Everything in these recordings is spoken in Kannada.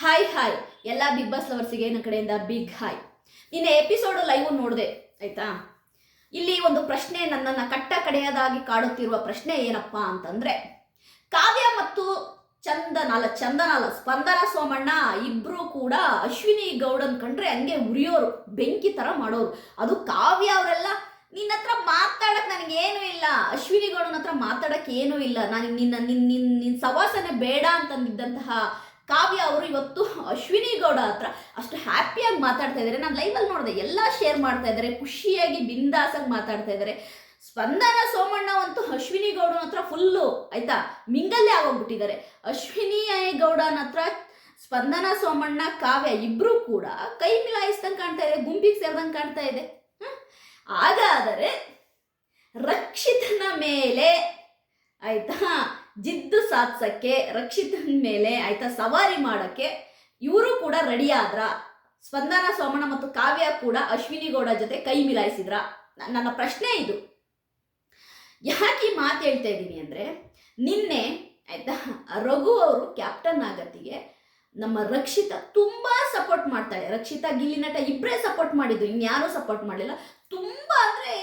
ಹಾಯ್ ಹಾಯ್ ಎಲ್ಲ ಬಿಗ್ ಬಾಸ್ ಲವರ್ಸಿಗೆ ನನ್ನ ಕಡೆಯಿಂದ ಬಿಗ್ ಹಾಯ್ ನಿನ್ನೆ ಎಪಿಸೋಡ್ ಲೈವ್ ನೋಡಿದೆ, ಆಯ್ತಾ? ಇಲ್ಲಿ ಒಂದು ಪ್ರಶ್ನೆ ನನ್ನನ್ನು ಕಟ್ಟ ಕಡೆಯದಾಗಿ ಕಾಡುತ್ತಿರುವ ಪ್ರಶ್ನೆ ಏನಪ್ಪಾ ಅಂತಂದ್ರೆ, ಕಾವ್ಯ ಮತ್ತು ಚಂದನಾಲ ಚಂದನಾಲ ಚಂದನ ಸ್ಪಂದನ ಸೋಮಣ್ಣ ಇಬ್ರು ಕೂಡ ಅಶ್ವಿನಿ ಗೌಡನ್ ಕಂಡ್ರೆ ಹಂಗೆ ಉರಿಯೋರು, ಬೆಂಕಿ ತರ ಮಾಡೋರು. ಅದು ಕಾವ್ಯ ಅವರೆಲ್ಲ, ನಿನ್ನ ಹತ್ರ ಮಾತಾಡಕ್ ನನಗೇನು ಇಲ್ಲ. ಅಶ್ವಿನಿ ಗೌಡನ ಹತ್ರ ಮಾತಾಡಕ್ ಏನೂ ಇಲ್ಲ. ನಾನು ನಿನ್ನ ನಿನ್ನ ನಿನ್ನ ನಿನ್ನ ಸವಾಸನೆ ಬೇಡ ಅಂತಂದಿದ್ದಂತಹ ಕಾವ್ಯ ಅವರು ಇವತ್ತು ಅಶ್ವಿನಿ ಗೌಡ ಹತ್ರ ಅಷ್ಟು ಹ್ಯಾಪಿಯಾಗಿ ಮಾತಾಡ್ತಾ ಇದ್ದಾರೆ ನಾನು ಲೈವಲ್ಲಿ ನೋಡಿದೆ, ಎಲ್ಲ ಶೇರ್ ಮಾಡ್ತಾ ಇದ್ದಾರೆ ಖುಷಿಯಾಗಿ ಬಿಂದಾಸಾಗಿ ಮಾತಾಡ್ತಾ ಇದ್ದಾರೆ ಸ್ಪಂದನ ಸೋಮಣ್ಣ ಅಂತೂ ಅಶ್ವಿನಿ ಗೌಡನ ಹತ್ರ ಫುಲ್ಲು ಆಯ್ತಾ? ಮಿಂಗಲ್ಲೇ ಆಗೋಗ್ಬಿಟ್ಟಿದ್ದಾರೆ. ಅಶ್ವಿನಿ ಗೌಡನ ಹತ್ರ ಸ್ಪಂದನ ಸೋಮಣ್ಣ, ಕಾವ್ಯ ಇಬ್ರು ಕೂಡ ಕೈ ಮಿಲಾಯಿಸ್ದಂಗೆ ಕಾಣ್ತಾ ಇದೆ, ಗುಂಪಿಗೆ ಸೇರ್ದಂಗೆ ಕಾಣ್ತಾ ಇದೆ? ಹಾಗಾದರೆ ರಕ್ಷಿತನ ಮೇಲೆ, ಆಯ್ತಾ? ಜಿದ್ದು ಸಾಧಿಸಕ್ಕೆ, ರಕ್ಷಿತನ ಮೇಲೆ ಆಯ್ತಾ ಸವಾರಿ ಮಾಡಕ್ಕೆ ಇವರು ಕೂಡ ರೆಡಿ ಆದ್ರ. ಸ್ಪಂದನ ಸೋಮಣ ಮತ್ತು ಕಾವ್ಯ ಕೂಡ ಅಶ್ವಿನಿ ಗೌಡ ಜೊತೆ ಕೈ ಮಿಲಾಯಿಸಿದ್ರ. ನನ್ನ ಪ್ರಶ್ನೆ ಇದು. ಯಾಕೆ ಮಾತು ಹೇಳ್ತಾ ಇದ್ದೀನಿ ಅಂದರೆ, ನಿನ್ನೆ ಆಯ್ತಾ ರಘು ಅವರು ಕ್ಯಾಪ್ಟನ್ ಆಗತ್ತಿಗೆ ನಮ್ಮ ರಕ್ಷಿತಾ ತುಂಬಾ ಸಪೋರ್ಟ್ ಮಾಡ್ತಾಳೆ. ರಕ್ಷಿತಾ, ಗಿಲ್ಲಿ ನಟ ಇಬ್ಬರೇ ಸಪೋರ್ಟ್ ಮಾಡಿದ್ರು ಇನ್ಯಾರೂ ಸಪೋರ್ಟ್ ಮಾಡಲಿಲ್ಲ. ತುಂಬಾ ಅಂದ್ರೆ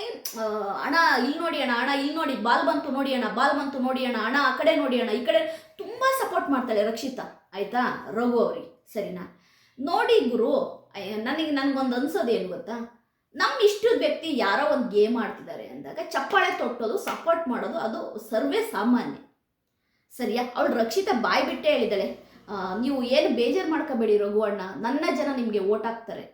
ಅಣ್ಣ ಇಲ್ಲಿ ನೋಡಿ ಅಣ್ಣ ಅಣ್ಣ ಇಲ್ಲಿ ನೋಡಿ, ಬಾಲ್ ಬಂತು ನೋಡಿ ಅಣ್ಣ ಬಾಲ್ ಬಂತು ನೋಡಿ ಅಣ್ಣ ಅಣ್ಣ ಆ ಕಡೆ ನೋಡಿ ಅಣ್ಣ ಈ ಕಡೆ ತುಂಬಾ ಸಪೋರ್ಟ್ ಮಾಡ್ತಾಳೆ ರಕ್ಷಿತಾ, ಆಯ್ತಾ? ರಘು ಅವ್ರಿಗೆ, ಸರಿನಾ? ನೋಡಿ ಗುರು ನನಗೆ, ನನಗೊಂದು ಅನ್ಸೋದು ಏನು ಗೊತ್ತಾ? ನಮ್ಮ ಇಷ್ಟದ ವ್ಯಕ್ತಿ ಯಾರೋ ಒಂದು ಗೇಮ್ ಆಡ್ತಿದ್ದಾರೆ ಅಂದಾಗ ಚಪ್ಪಾಳೆ ತೊಟ್ಟೋದು ಸಪೋರ್ಟ್ ಮಾಡೋದು, ಅದು ಸರ್ವೇ ಸಾಮಾನ್ಯ. ಸರಿಯಾ? ಅವಳು ರಕ್ಷಿತಾ ಬಾಯಿ ಬಿಟ್ಟೆ ಹೇಳಿದಾಳೆ ನೀವು ಏನು ಬೇಜಾರು ಮಾಡ್ಕೋಬೇಡಿ ರಘು ಅಣ್ಣ, ನನ್ನ ಜನ ನಿಮಗೆ ಓಟ್ ಹಾಕ್ತಾರೆ.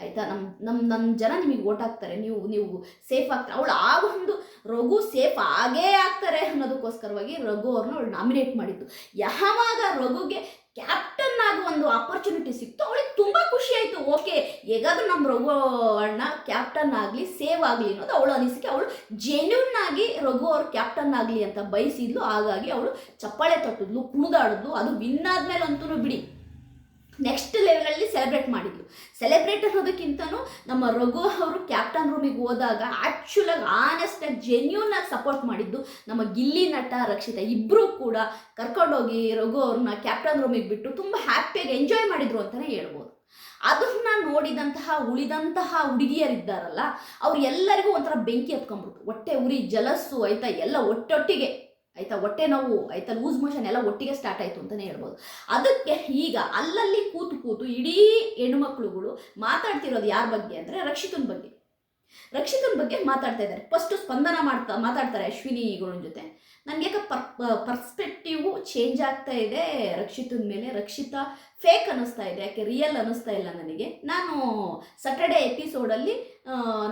ಆಯ್ತಾ? ನಮ್ಮ ನಮ್ಮ ನಮ್ಮ ಜನ ನಿಮಗೆ ಓಟ್ ಹಾಕ್ತಾರೆ. ನೀವು ನೀವು ಸೇಫ್ ಆಗ್ತಾರೆ? ಅವಳು ಆ ಒಂದು ರಘು ಸೇಫ್ ಆಗೇ ಆಗ್ತಾರೆ ಅನ್ನೋದಕ್ಕೋಸ್ಕರವಾಗಿ ರಘು ಅವ್ರನ್ನ ಅವಳು ನಾಮಿನೇಟ್ ಮಾಡಿದ್ದು. ಯಾವಾಗ ರಘುಗೆ ಕ್ಯಾಪ್ಟನ್ ಆಗುವ ಒಂದು ಆಪರ್ಚುನಿಟಿ ಸಿಕ್ತು ಅವಳಿಗೆ ತುಂಬ ಖುಷಿ ಆಯಿತು. ಓಕೆ ಹೇಗಾದ್ರೂ ನಮ್ಮ ರಘು ಅಣ್ಣ ಕ್ಯಾಪ್ಟನ್ ಆಗಲಿ ಸೇವ್ ಆಗಲಿ ಅನ್ನೋದು ಅವಳು ಅನಿಸಿಕೆ. ಅವಳು ಜೆನ್ಯೂನ್ ಆಗಿ ರಘು ಅವ್ರು ಕ್ಯಾಪ್ಟನ್ ಆಗಲಿ ಅಂತ ಬಯಸಿದ್ಲು. ಹಾಗಾಗಿ ಅವಳು ಚಪ್ಪಾಳೆ ತಟ್ಟಿದ್ಲು, ಕುಣಿದಾಡಿದ್ಲು. ಅದು ವಿನ್ ಆದ್ಮೇಲೆ ಅಂತೂ ಬಿಡಿ. ನೆಕ್ಸ್ಟ್ ಲೆವೆಲಲ್ಲಿ ಸೆಲೆಬ್ರೇಟ್ ಮಾಡಿದ್ರು ಸೆಲೆಬ್ರೇಟ್ ಅನ್ನೋದಕ್ಕಿಂತನೂ ನಮ್ಮ ರಘು ಅವರು ಕ್ಯಾಪ್ಟನ್ ರೂಮಿಗೆ ಹೋದಾಗ ಆ್ಯಕ್ಚುಲಾಗಿ ಜೆನ್ಯೂನ್ ಆಗಿ ಸಪೋರ್ಟ್ ಮಾಡಿದ್ದು ನಮ್ಮ ಗಿಲ್ಲಿ ನಟ ರಕ್ಷಿತಾ. ಇಬ್ಬರೂ ಕೂಡ ಕರ್ಕೊಂಡೋಗಿ ರಘು ಅವ್ರನ್ನ ಕ್ಯಾಪ್ಟನ್ ರೂಮಿಗೆ ಬಿಟ್ಟು ತುಂಬ ಹ್ಯಾಪಿಯಾಗಿ ಎಂಜಾಯ್ ಮಾಡಿದ್ರು ಅಂತಲೇ ಹೇಳ್ಬೋದು. ಅದನ್ನ ನೋಡಿದಂತಹ, ಉಳಿದಂತಹ ಹುಡುಗಿಯರಿದ್ದಾರಲ್ಲ, ಅವ್ರು ಎಲ್ಲರಿಗೂ ಒಂಥರ ಬೆಂಕಿ ಹತ್ಕೊಂಡ್ಬಿಡ್ತು ಹೊಟ್ಟೆ ಉರಿ, ಜಲಸ್ಸು ಆಯ್ತಾ ಎಲ್ಲ ಒಟ್ಟೊಟ್ಟಿಗೆ. ಆಯ್ತಾ? ಹೊಟ್ಟೆ ನೋವು, ಆಯ್ತಾ? ಲೂಸ್ ಮೋಷನ್ ಎಲ್ಲ ಒಟ್ಟಿಗೆ ಸ್ಟಾರ್ಟ್ ಆಯಿತು ಅಂತಲೇ ಹೇಳ್ಬೋದು. ಅದಕ್ಕೆ ಈಗ ಅಲ್ಲಲ್ಲಿ ಕೂತು ಕೂತು ಇಡೀ ಹೆಣ್ಣುಮಕ್ಳುಗಳು ಮಾತಾಡ್ತಿರೋದು ಯಾರ ಬಗ್ಗೆ ಅಂದರೆ ರಕ್ಷಿತನ ಬಗ್ಗೆ. ರಕ್ಷಿತನ ಬಗ್ಗೆ ಮಾತಾಡ್ತಾ ಇದ್ದಾರೆ. ಫಸ್ಟ್ ಸ್ಪಂದನ ಮಾಡ್ತಾ, ಮಾತಾಡ್ತಾರೆ ಅಶ್ವಿನಿ ಗೌಡನ ಜೊತೆ. ನನಗೆ ಪರ್ ಪರ್ಸ್ಪೆಕ್ಟಿವ್ ಚೇಂಜ್ ಆಗ್ತಾ ಇದೆ, ರಕ್ಷಿತನ ಮೇಲೆ ರಕ್ಷಿತಾ ಫೇಕ್ ಅನ್ನಿಸ್ತಾ ಇದೆ, ಯಾಕೆ ರಿಯಲ್ ಅನ್ನಿಸ್ತಾ ಇಲ್ಲ ನನಗೆ. ನಾನು ಸಟರ್ಡೆ ಎಪಿಸೋಡಲ್ಲಿ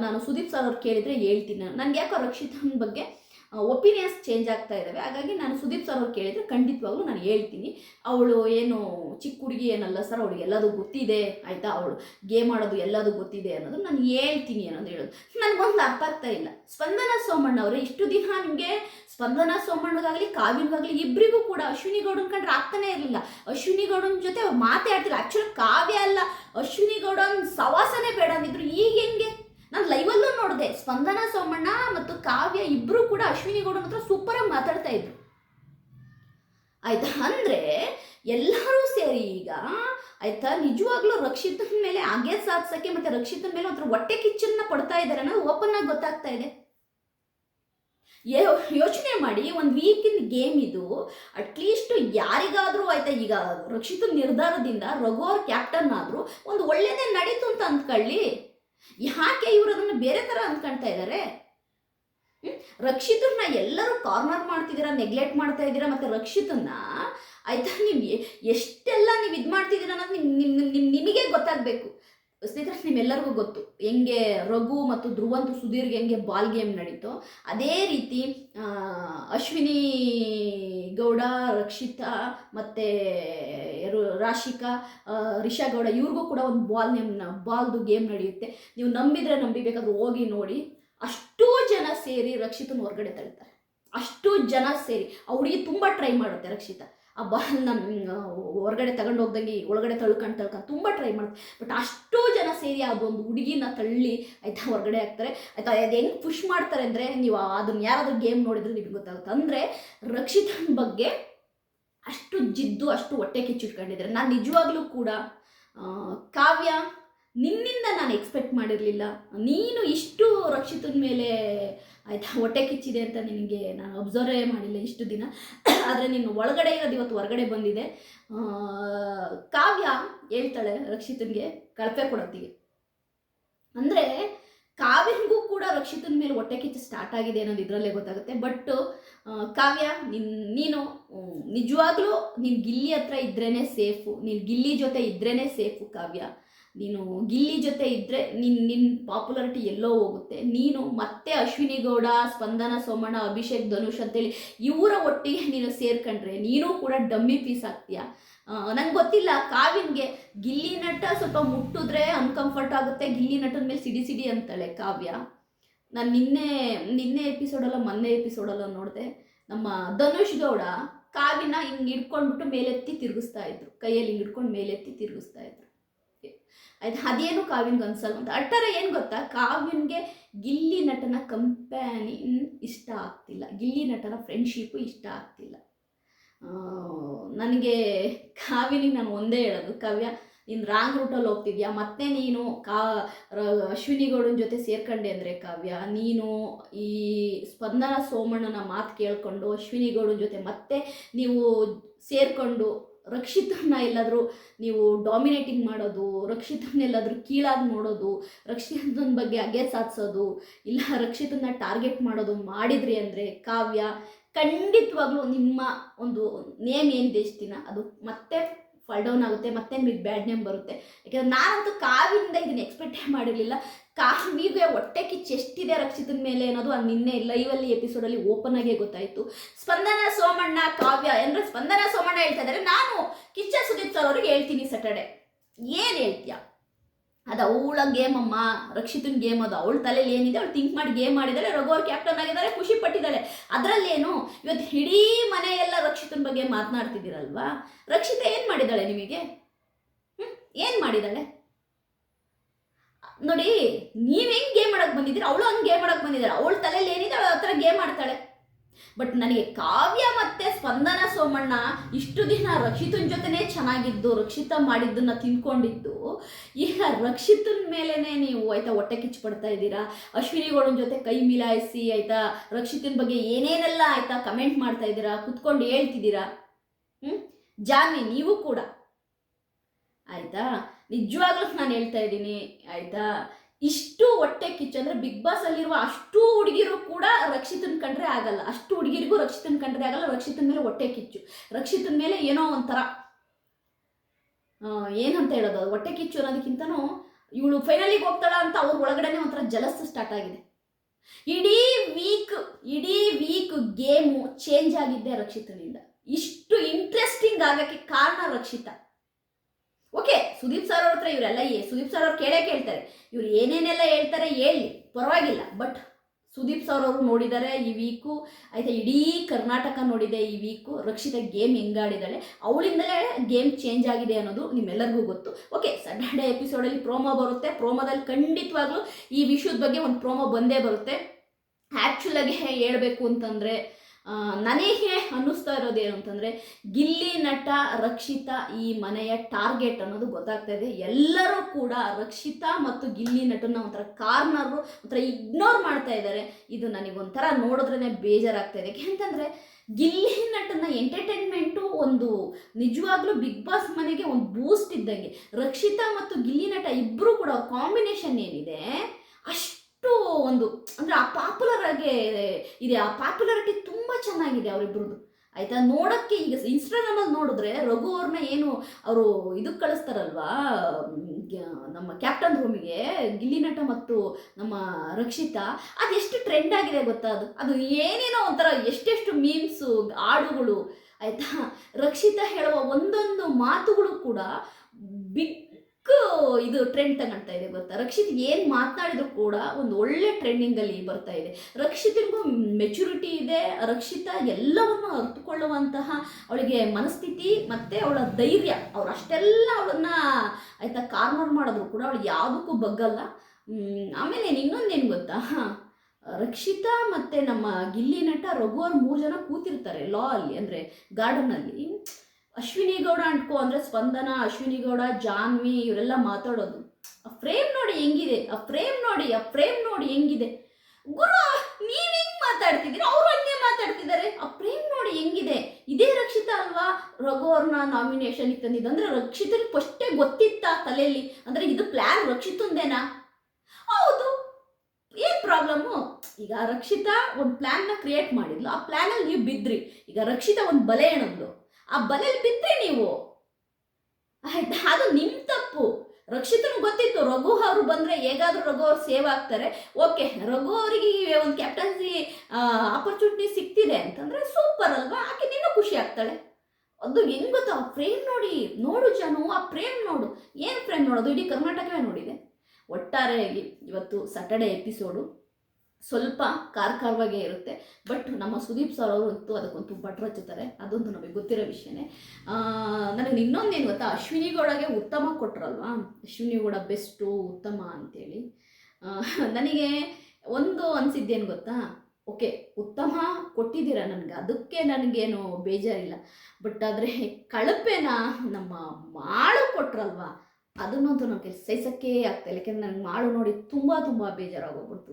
ನಾನು ಸುದೀಪ್ ಸರ್ ಅವ್ರು ಕೇಳಿದರೆ ಹೇಳ್ತೀನಿ. ನನಗೆ ಯಾಕೋ ರಕ್ಷಿತನ ಬಗ್ಗೆ ಒಪಿನಿಯನ್ಸ್ ಚೇಂಜ್ ಆಗ್ತಾ ಇದ್ದಾವೆ ಹಾಗಾಗಿ ನಾನು ಸುದೀಪ್ ಸರ್ ಅವ್ರು ಕೇಳಿದರೆ ಖಂಡಿತವಾಗ್ಲೂ ನಾನು ಹೇಳ್ತೀನಿ. ಅವಳು ಏನು ಚಿಕ್ಕ ಹುಡುಗಿ ಏನಲ್ಲ ಸರ್ ಅವಳಿಗೆ ಎಲ್ಲದೂ ಗೊತ್ತಿದೆ, ಆಯಿತಾ? ಅವಳು ಗೇಮ್ ಆಡೋದು ಎಲ್ಲದೂ ಗೊತ್ತಿದೆ ಅನ್ನೋದು ನಾನು ಹೇಳ್ತೀನಿ ಅನ್ನೋದು ಹೇಳೋದು. ನನಗೊಂದು ಅರ್ಥ ಆಗ್ತಾ ಇಲ್ಲ. ಸ್ಪಂದನ ಸೋಮಣ್ಣ ಅವರೇ, ಇಷ್ಟು ದಿನ ನಿಮಗೆ ಸ್ಪಂದನ ಸೋಮಣ್ಣಗಾಗಲಿ ಕಾವ್ಯನಿಗಾಗಲಿ ಇಬ್ಬರಿಗೂ ಕೂಡ ಅಶ್ವಿನಿ ಗೌಡನ್ ಕಂಡ್ರೆ ಆಗ್ತಾನೆ ಇರಲಿಲ್ಲ. ಅಶ್ವಿನಿ ಗೌಡನ್ ಜೊತೆ ಅವ್ರು ಮಾತೇ ಆಡ್ತಿಲ್ಲ ಆ್ಯಕ್ಚುಲಿ ಕಾವ್ಯ ಅಲ್ಲ. ಅಶ್ವಿನಿ ಗೌಡನ್ ಸವಾಸನೆ ಬೇಡ ಅಂದಿದ್ರು. ಈಗ ಹೆಂಗೆ? ನಾನು ಲೈವಲ್ಲೂ ನೋಡಿದೆ. ಸ್ಪಂದನ, ಸೋಮಣ್ಣ ಮತ್ತು ಕಾವ್ಯ ಇಬ್ಬರು ಕೂಡ ಅಶ್ವಿನಿ ಗೌಡನ ಹತ್ರ ಸೂಪರಾಗಿ ಮಾತಾಡ್ತಾ ಇದ್ರು. ಆಯ್ತಾ? ಅಂದರೆ ಎಲ್ಲರೂ ಸೇರಿ ಈಗ, ಆಯ್ತಾ? ನಿಜವಾಗ್ಲೂ ರಕ್ಷಿತನ ಮೇಲೆ ಹಾಗೆ ಸಾಧಿಸೋಕ್ಕೆ ಮತ್ತು ರಕ್ಷಿತನ ಮೇಲೆ ಒಂಥರ ಹೊಟ್ಟೆ ಕಿಚ್ಚನ್ನ ಪಡ್ತಾ ಇದ್ದಾರೆ ಅನ್ನೋದು ಓಪನ್ ಆಗಿ ಗೊತ್ತಾಗ್ತಾ ಇದೆ. ಯೋಚನೆ ಮಾಡಿ, ಒಂದು ವೀಕಿನ ಗೇಮ್ ಇದು ಅಟ್ಲೀಸ್ಟ್ ಯಾರಿಗಾದರೂ ಆಯ್ತಾ ಈಗ ರಕ್ಷಿತ ನಿರ್ಧಾರದಿಂದ ರಘು ಅವ್ರ ಕ್ಯಾಪ್ಟನ್ ಆದರೂ ಒಂದು ಒಳ್ಳೆಯದೇ ನಡೀತು ಅಂತ ಅಂದ್ಕೊಳ್ಳಿ. ಯಾಕೆ ಇವರು ಅದನ್ನು ಬೇರೆ ಥರ ಅಂದ್ಕೊಳ್ತಾ ಇದ್ದಾರೆ ರಕ್ಷಿತನ್ನ ಎಲ್ಲರೂ ಕಾರ್ನರ್ ಮಾಡ್ತಿದ್ದೀರಾ ನೆಗ್ಲೆಕ್ಟ್ ಮಾಡ್ತಾ ಇದ್ದೀರಾ ಮತ್ತು ರಕ್ಷಿತನ್ನ ಆಯ್ತಾ, ನೀವು ಎಷ್ಟೆಲ್ಲ ನೀವು ಇದು ಮಾಡ್ತಿದ್ದೀರಾ ಅನ್ನೋದು ನಿಮ್ಮ ನಿಮ್ಮ ನಿಮ್, ನಿಮಗೆ ಗೊತ್ತಾಗಬೇಕು. ಸ್ನೇಹಿತರೆ, ನಿಮ್ಮೆಲ್ಲರಿಗೂ ಗೊತ್ತು. ಹೆಂಗೆ ರಘು ಮತ್ತು ಧ್ರುವಂತು ಸುಧೀರ್ಗೆ ಹೆಂಗೆ ಬಾಲ್ ಗೇಮ್ ನಡೀತೋ, ಅದೇ ರೀತಿ ಅಶ್ವಿನಿ ಗೌಡ, ರಕ್ಷಿತಾ ಮತ್ತು ರಾಶಿಕಾ ರಿಷಾ ಗೌಡ, ಇವ್ರಿಗೂ ಕೂಡ ಒಂದು ಬಾಲ್ ನೇಮ್ ಬಾಲ್ದು ಗೇಮ್ ನಡೆಯುತ್ತೆ. ನೀವು ನಂಬಿದರೆ ನಂಬಿಬೇಕಾದ್ರೆ ಹೋಗಿ ನೋಡಿ. ಅಷ್ಟು ಜನ ಸೇರಿ ರಕ್ಷಿತನ ಹೊರಗಡೆ ತಳ್ತಾರೆ. ಅಷ್ಟು ಜನ ಸೇರಿ. ಅವಳಿಗೆ ತುಂಬ ಟ್ರೈ ಮಾಡುತ್ತೆ ರಕ್ಷಿತಾ. ಆ ಬಾಲ್ನ ಹೊರಗಡೆ ತಗೊಂಡು ಹೋಗ್ದಂಗೆ ಒಳಗಡೆ ತಳ್ಕೊಂಡು ತಳ್ಕೊಂಡು ತುಂಬ ಟ್ರೈ ಮಾಡ್ತೀವಿ ಬಟ್ ಅಷ್ಟು ಜನ ಸೇರಿ ಅದೊಂದು ಹುಡುಗಿನ ತಳ್ಳಿ, ಆಯ್ತಾ, ಹೊರಗಡೆ ಹಾಕ್ತಾರೆ. ಆಯ್ತಾ, ಅದು ಹೆಂಗೆ ಪುಷ್ ಮಾಡ್ತಾರೆ ಅಂದರೆ, ನೀವು ಅದನ್ನ ಯಾರಾದ್ರೂ ಗೇಮ್ ನೋಡಿದ್ರೆ ನಿಮ್ಗೆ ಗೊತ್ತಾಗುತ್ತೆ. ಅಂದರೆ, ರಕ್ಷಿತನ ಬಗ್ಗೆ ಅಷ್ಟು ಜಿದ್ದು, ಅಷ್ಟು ಹೊಟ್ಟೆ ಕಿಚ್ಚಿಟ್ಕೊಂಡಿದ್ದಾರೆ ನಾನು ನಿಜವಾಗ್ಲೂ ಕೂಡ ಕಾವ್ಯ, ನಿನ್ನಿಂದ ನಾನು ಎಕ್ಸ್ಪೆಕ್ಟ್ ಮಾಡಿರಲಿಲ್ಲ. ನೀನು ಇಷ್ಟು ರಕ್ಷಿತನ ಮೇಲೆ ಆಯ್ತಾ? ಹೊಟ್ಟೆ ಕಿಚ್ಚಿದೆ ಅಂತ ನಿನಗೆ ನಾನು ಅಬ್ಸರ್ವೇ ಮಾಡಿಲ್ಲ ಇಷ್ಟು ದಿನ. ಆದರೆ ನೀನು ಒಳಗಡೆ ಇರೋದು ಇವತ್ತು ಹೊರಗಡೆ ಬಂದಿದೆ. ಕಾವ್ಯ ಹೇಳ್ತಾಳೆ ರಕ್ಷಿತನಿಗೆ, ಕಳಪೆ ಕೊಡತ್ತಿಗೆ ಅಂದರೆ ಕಾವ್ಯನಿಗೂ ಕೂಡ ರಕ್ಷಿತನ ಮೇಲೆ ಹೊಟ್ಟೆ ಕಿಚ್ಚು ಸ್ಟಾರ್ಟ್ ಆಗಿದೆ ಅನ್ನೋದು ಇದರಲ್ಲೇ ಗೊತ್ತಾಗುತ್ತೆ. ಬಟ್ ಕಾವ್ಯ, ನಿನ್, ನೀನು ನಿಜವಾಗ್ಲೂ ನೀನು ಗಿಲ್ಲಿ ಹತ್ರ ಇದ್ರೇ ಸೇಫು ನೀನು ಗಿಲ್ಲಿ ಜೊತೆ ಇದ್ರೇ ಸೇಫು ಕಾವ್ಯ. ನೀನು ಗಿಲ್ಲಿ ಜೊತೆ ಇದ್ದರೆ ನಿನ್ನ ನಿನ್ನ ಪಾಪ್ಯುಲಾರಿಟಿ ಎಲ್ಲೋ ಹೋಗುತ್ತೆ. ನೀನು ಮತ್ತೆ ಅಶ್ವಿನಿ ಗೌಡ, ಸ್ಪಂದನ ಸೋಮಣ್ಣ, ಅಭಿಷೇಕ್ ಧನುಷ್ ಅಂತೇಳಿ ಇವರ ಒಟ್ಟಿಗೆ ನೀನು ಸೇರ್ಕೊಂಡ್ರೆ ನೀನು ಕೂಡ ಡಮ್ಮಿ ಪೀಸ್ ಆಗ್ತೀಯಾ? ನಂಗೆ ಗೊತ್ತಿಲ್ಲ, ಕಾವ್ಯನ್ಗೆ ಗಿಲ್ಲಿ ನಟ ಸ್ವಲ್ಪ ಮುಟ್ಟಿದ್ರೆ ಅನ್ಕಂಫರ್ಟ್ ಆಗುತ್ತೆ, ಗಿಲ್ಲಿ ನಟನ ಮೇಲೆ ಸಿಡಿ ಸಿಡಿ ಅಂತಾಳೆ ಕಾವ್ಯ. ನಾನು ನಿನ್ನೆ ನಿನ್ನೆ ಎಪಿಸೋಡಲ್ಲ ಮೊನ್ನೆ ಎಪಿಸೋಡಲ್ಲ ನೋಡಿದೆ. ನಮ್ಮ ಧನುಷ್ ಗೌಡ ಕಾವಿನ ಹಿಂಗೆ ಹಿಡ್ಕೊಂಡ್ಬಿಟ್ಟು ಮೇಲೆತ್ತಿ ತಿರುಗಿಸ್ತಾ ಇದ್ರು. ಕೈಯಲ್ಲಿ ಹಿಂಗೆ ಹಿಡ್ಕೊಂಡು ಮೇಲೆತ್ತಿ ತಿರುಗಿಸ್ತಾ ಇದ್ರು. ಆಯ್ತು ಅದೇನು ಕಾವ್ಯನ್ಗೆ ಅನ್ಸಲ್ಲ ಅಂತ ಅಟ್ಟಾರೆ ಏನು ಗೊತ್ತಾ? ಕಾವ್ಯನ್ಗೆ ಗಿಲ್ಲಿ ನಟನ ಕಂಪ್ಯಾನಿ ಇಷ್ಟ ಆಗ್ತಿಲ್ಲ. ಗಿಲ್ಲಿ ನಟನ ಫ್ರೆಂಡ್ಶಿಪ್ಪು ಇಷ್ಟ ಆಗ್ತಿಲ್ಲ. ನನಗೆ ಕಾವ್ಯನಿಗೆ ನಾನು ಒಂದೇ ಹೇಳೋದು. ಕಾವ್ಯ, ನೀನು ರಾಂಗ್ ರೂಟಲ್ಲಿ ಹೋಗ್ತಿದ್ಯಾ? ಮತ್ತೆ ನೀನು ಕಾ ಅಶ್ವಿನಿಗೌಡನ ಅಶ್ವಿನಿ ಗೌಡನ ಜೊತೆ ಸೇರ್ಕೊಂಡೆ ಅಂದರೆ ಕಾವ್ಯ, ನೀನು ಈ ಸ್ಪಂದನ ಸೋಮಣ್ಣನ ಮಾತು ಕೇಳಿಕೊಂಡು ಅಶ್ವಿನಿ ಗೌಡನ ಜೊತೆ ಮತ್ತೆ ನೀವು ಸೇರ್ಕೊಂಡು ರಕ್ಷಿತನ್ನ ಎಲ್ಲಾದರೂ ನೀವು ಡಾಮಿನೇಟಿಂಗ್ ಮಾಡೋದು ರಕ್ಷಿತನ ಎಲ್ಲಾದರೂ ಕೀಳಾಗಿ ನೋಡೋದು ರಕ್ಷಿತನ ಬಗ್ಗೆ ಅಗೆ ಸಾಧಿಸೋದು, ಇಲ್ಲ ರಕ್ಷಿತನ ಟಾರ್ಗೆಟ್ ಮಾಡೋದು ಮಾಡಿದ್ರಿ ಅಂದರೆ ಕಾವ್ಯ ಖಂಡಿತವಾಗ್ಲೂ ನಿಮ್ಮ ಒಂದು ನೇಮ್ ಏನು ದೇಶದಿನ ಅದು ಮತ್ತೆ ಫಾಲ್ ಡೌನ್ ಆಗುತ್ತೆ, ಮತ್ತೆ ನಿಮಗೆ ಬ್ಯಾಡ್ ನೇಮ್ ಬರುತ್ತೆ. ಯಾಕಂದ್ರೆ ನಾನಂತೂ ಕಾವ್ಯದಿಂದ ಇದನ್ನು ಎಕ್ಸ್ಪೆಕ್ಟೇ ಮಾಡಿರಲಿಲ್ಲ. ಕಾವಿಗೆ ಹೊಟ್ಟೆ ಕಿಚ್ಚು ಎಷ್ಟಿದೆ ರಕ್ಷಿತನ ಮೇಲೆ ಅನ್ನೋದು ಅದು ನಿನ್ನೆ ಲೈವಲ್ಲಿ ಎಪಿಸೋಡಲ್ಲಿ ಓಪನ್ ಆಗೇ ಗೊತ್ತಾಯಿತು. ಸ್ಪಂದನ ಸೋಮಣ್ಣ ಕಾವ್ಯ ಅಂದರೆ ಸ್ಪಂದನ ಸೋಮಣ್ಣ ಹೇಳ್ತಾ ಇದ್ದಾರೆ. ನಾನು ಕಿಚ್ಚ ಸುದೀಪ್ ಸರ್ ಅವ್ರಿಗೆ ಹೇಳ್ತೀನಿ ಸಟರ್ಡೆ ಏನು ಹೇಳ್ತೀಯ? ಅದು ಅವಳ ಗೇಮ್ ಅಮ್ಮ. ರಕ್ಷಿತನ ಗೇಮ್ ಅದು. ಅವಳ ತಲೆಯಲ್ಲಿ ಏನಿದೆ ಅವಳು ಥಿಂಕ್ ಮಾಡಿ ಗೇಮ್ ಮಾಡಿದ್ದಾಳೆ ರಘು ಅವ್ರು ಕ್ಯಾಪ್ಟನ್ ಆಗಿದ್ದಾರೆ ಖುಷಿ ಪಟ್ಟಿದ್ದಾಳೆ ಅದರಲ್ಲೇನು ಇವತ್ತು ಇಡೀ ಮನೆಯೆಲ್ಲ ರಕ್ಷಿತನ ಬಗ್ಗೆ ಮಾತನಾಡ್ತಿದ್ದೀರಲ್ವಾ? ರಕ್ಷಿತ ಏನು ಮಾಡಿದ್ದಾಳೆ ನಿಮಗೆ? ಹ್ಞೂ ಏನು ಮಾಡಿದ್ದಾಳೆ ನೋಡಿ, ನೀವು ಹೆಂಗೆ ಗೇಮ್ ಮಾಡಕ್ಕೆ ಬಂದಿದ್ದೀರಿ? ಅವಳು ಹಂಗೆ ಗೇಮ್ ಮಾಡಕ್ಕೆ ಬಂದಿದ್ದಾರೆ ಅವಳ ತಲೆಯಲ್ಲಿ ಏನಿದೆ, ಅವಳ ಹತ್ರ ಗೇಮ್ ಆಡ್ತಾಳೆ. ಬಟ್ ನನಗೆ ಕಾವ್ಯ ಮತ್ತೆ ಸ್ಪಂದನ ಸೋಮಣ್ಣ ಇಷ್ಟು ದಿನ ರಕ್ಷಿತನ ಜೊತೆನೇ ಚೆನ್ನಾಗಿದ್ದು, ರಕ್ಷಿತ ಮಾಡಿದ್ದನ್ನ ತಿನ್ಕೊಂಡಿದ್ದು, ಈಗ ರಕ್ಷಿತನ ಮೇಲೇ ನೀವು ಆಯ್ತಾ ಹೊಟ್ಟೆ ಕಿಚ್ಚು ಪಡ್ತಾ ಇದ್ದೀರಾ? ಅಶ್ವಿನಿ ಗೌಡನ ಜೊತೆ ಕೈ ಮಿಲಾಯಿಸಿ ಆಯ್ತಾ, ರಕ್ಷಿತನ ಬಗ್ಗೆ ಏನೇನೆಲ್ಲ ಆಯ್ತಾ ಕಮೆಂಟ್ ಮಾಡ್ತಾ ಇದ್ದೀರಾ? ಕುತ್ಕೊಂಡು ಹೇಳ್ತಿದ್ದೀರಾ? ಹ್ಞೂ ಜಾನ್ವಿ, ನೀವು ಕೂಡ. ಆಯ್ತಾ? ನಿಜವಾಗ್ಲೂ ನಾನು ಹೇಳ್ತಾ ಇದ್ದೀನಿ, ಆಯ್ತಾ? ಇಷ್ಟು ಹೊಟ್ಟೆ ಕಿಚ್ಚು ಅಂದರೆ ಬಿಗ್ ಬಾಸ್ ಅಲ್ಲಿರುವ ಅಷ್ಟು ಹುಡುಗಿರು ಕೂಡ ರಕ್ಷಿತನ್ ಕಂಡ್ರೆ ಆಗಲ್ಲ. ಅಷ್ಟು ಹುಡುಗಿರಿಗೂ ರಕ್ಷಿತನ್ ಕಂಡ್ರೆ ಆಗಲ್ಲ, ರಕ್ಷಿತನ ಮೇಲೆ ಹೊಟ್ಟೆ ಕಿಚ್ಚು. ರಕ್ಷಿತನ ಮೇಲೆ ಏನೋ ಒಂಥರ ಏನಂತ ಹೇಳೋದು ಹೊಟ್ಟೆ ಕಿಚ್ಚು ಅನ್ನೋದಕ್ಕಿಂತನೂ ಇವಳು ಫೈನಲಿಗೆ ಹೋಗ್ತಾಳ ಅಂತ ಅವ್ರ ಒಳಗಡೆನೆ ಒಂಥರ ಜಲಸ್ ಸ್ಟಾರ್ಟ್ ಆಗಿದೆ. ಇಡೀ ವೀಕ್ ಇಡೀ ವೀಕ್ ಗೇಮು ಚೇಂಜ್ ಆಗಿದ್ದೆ ರಕ್ಷಿತನಿಂದ. ಇಷ್ಟು ಇಂಟ್ರೆಸ್ಟಿಂಗ್ ಆಗಕ್ಕೆ ಕಾರಣ ರಕ್ಷಿತ. ಓಕೆ, ಸುದೀಪ್ ಸರ್ ಅವ್ರ ಹತ್ರ ಇವರೆಲ್ಲ ಸುದೀಪ್ ಸರ್ ಅವ್ರು ಕೇಳೇ ಕೇಳ್ತಾರೆ. ಇವ್ರು ಏನೇನೆಲ್ಲ ಹೇಳ್ತಾರೆ ಹೇಳಿ, ಪರವಾಗಿಲ್ಲ. ಬಟ್ ಸುದೀಪ್ ಸರ್ ಅವರು ನೋಡಿದ್ದಾರೆ ಈ ವೀಕು ಆಯ್ತಾ, ಇಡೀ ಕರ್ನಾಟಕ ನೋಡಿದೆ ಈ ವೀಕು ರಕ್ಷಿತ ಗೇಮ್ ಹೆಂಗಾಡಿದ್ದಾಳೆ ಅವಳಿಂದಲೇ ಗೇಮ್ ಚೇಂಜ್ ಆಗಿದೆ ಅನ್ನೋದು ನಿಮ್ಮೆಲ್ಲರಿಗೂ ಗೊತ್ತು. ಓಕೆ ಸಂಡೇ ಎಪಿಸೋಡಲ್ಲಿ ಪ್ರೋಮೋ ಬರುತ್ತೆ. ಪ್ರೋಮೋದಲ್ಲಿ ಖಂಡಿತವಾಗ್ಲೂ ಈ ವಿಷಯದ ಬಗ್ಗೆ ಒಂದು ಪ್ರೋಮೋ ಬಂದೇ ಬರುತ್ತೆ. ಆ್ಯಕ್ಚುಲಾಗಿ ಹೇಳಬೇಕು ಅಂತಂದರೆ ನನಗೆ ಅನ್ನಿಸ್ತಾ ಇರೋದೇನು ಅಂತಂದರೆ, ಗಿಲ್ಲಿ ನಟ ರಕ್ಷಿತಾ ಈ ಮನೆಯ ಟಾರ್ಗೆಟ್ ಅನ್ನೋದು ಗೊತ್ತಾಗ್ತಾ ಇದೆ. ಎಲ್ಲರೂ ಕೂಡ ರಕ್ಷಿತಾ ಮತ್ತು ಗಿಲ್ಲಿ ನಟನ ಒಂಥರ ಕಾರ್ನರು ಒಂಥರ ಇಗ್ನೋರ್ ಮಾಡ್ತಾ ಇದ್ದಾರೆ ಇದು ನನಗೊಂಥರ ನೋಡಿದ್ರೇ ಬೇಜಾರಾಗ್ತಾ ಇದೆ. ಯಾಕೆಂತಂದರೆ, ಗಿಲ್ಲಿ ನಟನ ಎಂಟರ್ಟೈನ್ಮೆಂಟು ಒಂದು ನಿಜವಾಗ್ಲೂ ಬಿಗ್ ಬಾಸ್ ಮನೆಗೆ ಒಂದು ಬೂಸ್ಟ್ ಇದ್ದಂಗೆ. ರಕ್ಷಿತಾ ಮತ್ತು ಗಿಲ್ಲಿ ನಟ ಇಬ್ಬರು ಕೂಡ ಕಾಂಬಿನೇಷನ್ ಏನಿದೆ, ಅಷ್ಟು ಒಂದು, ಅಂದರೆ ಆ ಪಾಪ್ಯುಲರ್ ಆಗಿ ಇದೆ. ಆ ಪಾಪ್ಯುಲಾರಿಟಿ ತುಂಬ ಚೆನ್ನಾಗಿದೆ ಅವರಿಬ್ಬರದ್ದು ಆಯ್ತಾ? ನೋಡೋಕ್ಕೆ ಈಗ ಇನ್ಸ್ಟಾಗ್ರಾಮಲ್ಲಿ ನೋಡಿದ್ರೆ ರಘು ಅವ್ರನ್ನ ಏನು ಅವರು ಇದಕ್ಕೆ ಕಳಿಸ್ತಾರಲ್ವಾ? ನಮ್ಮ ಕ್ಯಾಪ್ಟನ್ ರೂಮಿಗೆ ಗಿಲ್ಲಿ ನಟ ಮತ್ತು ನಮ್ಮ ರಕ್ಷಿತಾ. ಅದು ಎಷ್ಟು ಟ್ರೆಂಡ್ ಆಗಿದೆ ಗೊತ್ತಾ? ಅದು ಅದು ಏನೇನೋ ಒಂಥರ ಎಷ್ಟೆಷ್ಟು ಮೀಮ್ಸು ಹಾಡುಗಳು ಆಯ್ತಾ? ರಕ್ಷಿತಾ ಹೇಳುವ ಒಂದೊಂದು ಮಾತುಗಳು ಕೂಡ ಬಿಗ್ ಇದು ಟ್ರೆಂಡ್ ತಗೊಳ್ತಾ ಇದೆ ಗೊತ್ತಾ? ರಕ್ಷಿತ್ ಏನು ಮಾತನಾಡಿದ್ರು ಕೂಡ ಒಂದು ಒಳ್ಳೆ ಟ್ರೆಂಡಿಂಗಲ್ಲಿ ಬರ್ತಾ ಇದೆ. ರಕ್ಷಿತನಿಗೂ ಮೆಚುರಿಟಿ ಇದೆ. ರಕ್ಷಿತ ಎಲ್ಲವನ್ನು ಅರ್ಥಕೊಳ್ಳುವಂತಹ ಅವಳಿಗೆ ಮನಸ್ಥಿತಿ ಮತ್ತು ಅವಳ ಧೈರ್ಯ. ಅವ್ರು ಅಷ್ಟೆಲ್ಲ ಅವಳನ್ನ ಆಯಿತಾ ಕಾರ್ನರ್ ಮಾಡಿದ್ರು ಕೂಡ ಅವಳು ಯಾವುದಕ್ಕೂ ಬಗ್ಗಲ್ಲ. ಆಮೇಲೆ ಆಮೇಲೆ ಇನ್ನೊಂದೇನು ಗೊತ್ತಾ? ರಕ್ಷಿತಾ ಮತ್ತೆ ನಮ್ಮ ಗಿಲ್ಲಿ ನಟ ರಘು ಅವ್ರು ಮೂರು ಜನ ಕೂತಿರ್ತಾರೆ ಲಾ ಅಲ್ಲಿ, ಅಂದರೆ ಗಾರ್ಡನಲ್ಲಿ ಅಶ್ವಿನಿ ಗೌಡ ಅಂಟ್ಕೋ ಅಂದರೆ ಸ್ಪಂದನ ಅಶ್ವಿನಿ ಗೌಡ ಜಾನ್ವಿ ಇವರೆಲ್ಲ ಮಾತಾಡೋದು. ಆ ಫ್ರೇಮ್ ನೋಡಿ ಹೆಂಗಿದೆ, ಆ ಫ್ರೇಮ್ ನೋಡಿ, ಆ ಫ್ರೇಮ್ ನೋಡಿ ಹೆಂಗಿದೆ. ಗುರು, ನೀವ್ ಹೆಂಗ್ ಮಾತಾಡ್ತಿದ್ದೀರಿ? ಅವ್ರು ಹಂಗೆ ಮಾತಾಡ್ತಿದ್ದಾರೆ. ಆ ಫ್ರೇಮ್ ನೋಡಿ ಹೆಂಗಿದೆ? ಇದೇ ರಕ್ಷಿತಾ ಅಲ್ವಾ? ರಘು ಅವ್ರನ್ನ ನಾಮಿನೇಷನ್ ತಂದಿದ್ದು. ಅಂದ್ರೆ ರಕ್ಷಿತನಿಗೆ ಫಸ್ಟೇ ಗೊತ್ತಿತ್ತಾ ತಲೆಯಲ್ಲಿ. ಅಂದ್ರೆ ಇದು ಪ್ಲಾನ್ ರಕ್ಷಿತಂದೇನಾ? ಹೌದು. ಏನ್ ಪ್ರಾಬ್ಲಮ್ಮು ಈಗ ರಕ್ಷಿತಾ ಒಂದು ನ ಕ್ರಿಯೇಟ್ ಮಾಡಿದ್ಲು. ಆ ಪ್ಲಾನಲ್ಲಿ ನೀವು ಬಿದ್ರಿ. ಈಗ ರಕ್ಷಿತಾ ಒಂದು ಬಲೆ ಎಣದ್ಲು. ಆ ಬಲೆಯಲ್ಲಿ ಬಿದ್ರಿ ನೀವು. ಆಯ್ತಾ? ಅದು ನಿಮ್ಮ ತಪ್ಪು. ರಕ್ಷಿತನು ಗೊತ್ತಿತ್ತು, ರಘು ಅವರು ಬಂದ್ರೆ ಹೇಗಾದರೂ ರಘು ಅವ್ರು ಸೇವ್ ಆಗ್ತಾರೆ. ಓಕೆ, ರಘು ಅವರಿಗೆ ಒಂದು ಕ್ಯಾಪ್ಟನ್ಸಿ ಆಪರ್ಚುನಿಟಿ ಸಿಕ್ತಿದೆ ಅಂತಂದ್ರೆ ಸೂಪರ್ ಅಲ್ವಾ? ಆಕೆ ನಿನ್ನೂ ಖುಷಿ ಆಗ್ತಾಳೆ. ಅದು ಹೆಂಗ್ ಗೊತ್ತಾ? ಆ ಫ್ರೇಮ್ ನೋಡಿ, ನೋಡು ಜಾನು, ಆ ಫ್ರೇಮ್ ನೋಡು. ಏನು ಫ್ರೇಮ್ ನೋಡೋದು? ಇಡೀ ಕರ್ನಾಟಕವೇ ನೋಡಿದೆ. ಒಟ್ಟಾರೆಯಾಗಿ ಇವತ್ತು ಸ್ಯಾಟರ್ಡೆ ಎಪಿಸೋಡು ಸ್ವಲ್ಪ ಕಾರ್ಕಾರವಾಗೇ ಇರುತ್ತೆ. ಬಟ್ ನಮ್ಮ ಸುದೀಪ್ ಸರ್ ಅವರು ಅಂತೂ ಅದಕ್ಕೊಂದು ಭಟ್ರ ಹಚ್ಚುತ್ತಾರೆ ಅದೊಂದು ನಮಗೆ ಗೊತ್ತಿರೋ ವಿಷಯನೇ. ನನಗೆ ಇನ್ನೊಂದೇನು ಗೊತ್ತಾ? ಅಶ್ವಿನಿ ಗೌಡಗೆ ಉತ್ತಮ ಕೊಟ್ರಲ್ವಾ? ಅಶ್ವಿನಿ ಗೌಡ ಬೆಸ್ಟು, ಉತ್ತಮ ಅಂತೇಳಿ. ನನಗೆ ಒಂದು ಅನಿಸಿದ್ದೇನು ಗೊತ್ತಾ? ಓಕೆ, ಉತ್ತಮ ಕೊಟ್ಟಿದ್ದೀರ ನನಗೆ. ಅದಕ್ಕೆ ನನಗೇನು ಬೇಜಾರಿಲ್ಲ. ಬಟ್ ಆದರೆ ಕಳಪೆನ ನಮ್ಮ ಮಾಳು ಕೊಟ್ರಲ್ವಾ? ಅದನ್ನಂತೂ ನನಗೆ ಸಹಿಸೋಕ್ಕೇ ಆಗ್ತಾಯಿಲ್ಲ ಯಾಕೆಂದ್ರೆ ನನಗೆ ಮಾಳು ನೋಡಿ ತುಂಬ ತುಂಬ ಬೇಜಾರಾಗೋಗ್ಬಿಡ್ತು.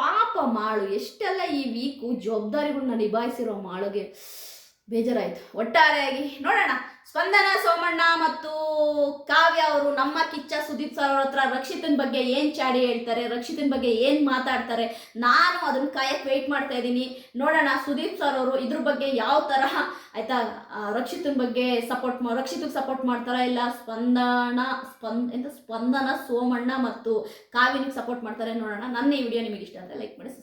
ಪಾಪ ಮಾಳು, ಎಷ್ಟೆಲ್ಲ ಈ ವೀಕು ಜವಾಬ್ದಾರಿಗಳನ್ನ ನಿಭಾಯಿಸಿರೋ ಮಾಳುಗೆ. ಬೇಜಾರಾಯಿತು. ಒಟ್ಟಾರೆಯಾಗಿ ನೋಡೋಣ. ಸ್ಪಂದನ, ಸೋಮಣ್ಣ ಮತ್ತು ಕಾವ್ಯ ಅವರು ನಮ್ಮ ಕಿಚ್ಚ ಸುದೀಪ್ ಸರ್ ಅವ್ರ ಹತ್ರ ರಕ್ಷಿತನ ಬಗ್ಗೆ ಏನು ಚಾಡಿ ಹೇಳ್ತಾರೆ, ರಕ್ಷಿತನ ಬಗ್ಗೆ ಏನು ಮಾತಾಡ್ತಾರೆ, ನಾನು ಅದನ್ನ ಕಾಯಕ್ಕೆ ವೆಯ್ಟ್ ಮಾಡ್ತಾ ಇದ್ದೀನಿ. ನೋಡೋಣ, ಸುದೀಪ್ ಸರ್ ಅವರು ಇದ್ರ ಬಗ್ಗೆ ಯಾವ ತರಹ ಆಯ್ತಾ ರಕ್ಷಿತನ ಬಗ್ಗೆ ಸಪೋರ್ಟ್ ಮಾ, ರಕ್ಷಿತಗೆ ಸಪೋರ್ಟ್ ಮಾಡ್ತಾರಾ ಇಲ್ಲ ಸ್ಪಂದನ, ಸ್ಪಂದ, ಎಂತ ಸ್ಪಂದನ, ಸೋಮಣ್ಣ ಮತ್ತು ಕಾವ್ಯನಿಗೆ ಸಪೋರ್ಟ್ ಮಾಡ್ತಾರೆ ನೋಡೋಣ. ನನ್ನ ಈ ವಿಡಿಯೋ ನಿಮಗೆ ಇಷ್ಟ ಅಂತ ಲೈಕ್ ಮಾಡಿ.